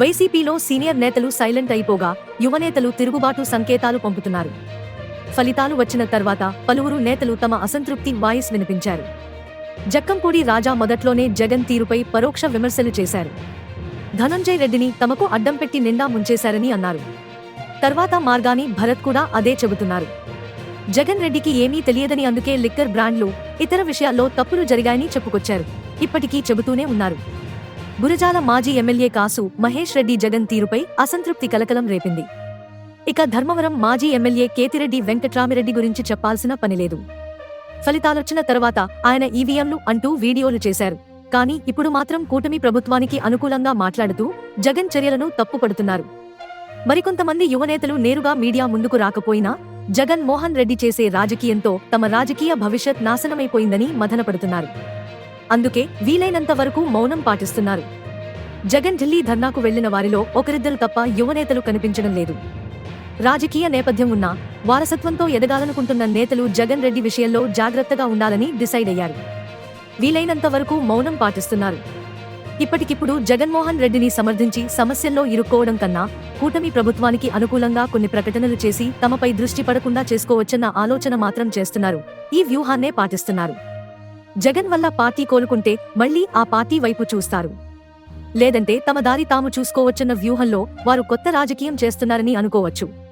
వైసీపీలో సీనియర్ నేతలు సైలెంట్ అయిపోగా యువనేతలు తిరుగుబాటు సంకేతాలు పంపుతున్నారు. ఫలితాలు వచ్చిన తర్వాత పలువురు నేతలు తమ అసంతృప్తి వాయిస్ వినిపించారు. జక్కంపూడి రాజా మొదట్లోనే జగన్ తీరుపై పరోక్ష విమర్శలు చేశారు. ధనంజయ్ రెడ్డిని తమకు అడ్డం పెట్టి నిండా ముంచేశారని అన్నారు. తర్వాత మార్గాని భరత్ కూడా అదే చెబుతున్నారు. జగన్ రెడ్డికి ఏమీ తెలియదని అందుకే లిక్కర్ బ్రాండ్లు ఇతర విషయాల్లో తప్పులు జరిగాయని చెప్పుకొచ్చారు. ఇప్పటికీ చెబుతూనే ఉన్నారు. గురజాల మాజీ ఎమ్మెల్యే కాసు మహేష్ రెడ్డి జగన్ తీరుపై అసంతృప్తి కలకలం రేపింది. ఇక ధర్మవరం మాజీ ఎమ్మెల్యే కేతిరెడ్డి వెంకట్రామిరెడ్డి గురించి చెప్పాల్సిన పనిలేదు ఫలితాలొచ్చిన తర్వాత ఆయన ఈవీఎంలు అంటూ వీడియోలు చేశారు. కానీ ఇప్పుడు మాత్రం కూటమి ప్రభుత్వానికి అనుకూలంగా మాట్లాడుతూ జగన్ చర్యలను తప్పుపడుతున్నారు. మరికొంతమంది యువనేతలు నేరుగా మీడియా ముందుకు రాకపోయినా జగన్ మోహన్ రెడ్డి చేసే రాజకీయంతో తమ రాజకీయ భవిష్యత్ నాశనమైపోయిందని మదనపడుతున్నారు అందుకే వీలైనంత వరకు మౌనం పాటిస్తున్నారు. జగన్ ఢిల్లీ ధర్నాకు వెళ్ళిన వారిలో ఒకరిద్దరు తప్ప యువనేతలు కనిపించడం లేదు. రాజకీయ నేపథ్యం ఉన్నా వారసత్వంతో ఎదగాలనుకుంటున్న నేతలు జగన్ రెడ్డి విషయంలో జాగ్రత్తగా ఉండాలని డిసైడ్ అయ్యారు. వీలైనంత వరకు మౌనం పాటిస్తున్నారు. ఇప్పటికిప్పుడు జగన్మోహన్ రెడ్డిని సమర్థించి సమస్యల్లో ఇరుక్కోవడం కన్నా కూటమి ప్రభుత్వానికి అనుకూలంగా కొన్ని ప్రకటనలు చేసి తమపై దృష్టి పడకుండా చేసుకోవచ్చన్న ఆలోచన మాత్రం చేస్తున్నారు. ఈ వ్యూహాన్నే పాటిస్తున్నారు. జగన్ వల్ల పార్టీ కోలుకుంటే మళ్ళీ ఆ పార్టీ వైపు చూస్తారు. లేదంటే తమ దారి తాము చూసుకోవచ్చన్న వ్యూహంలో వారు కొత్త రాజకీయం చేస్తున్నారని అనుకోవచ్చు.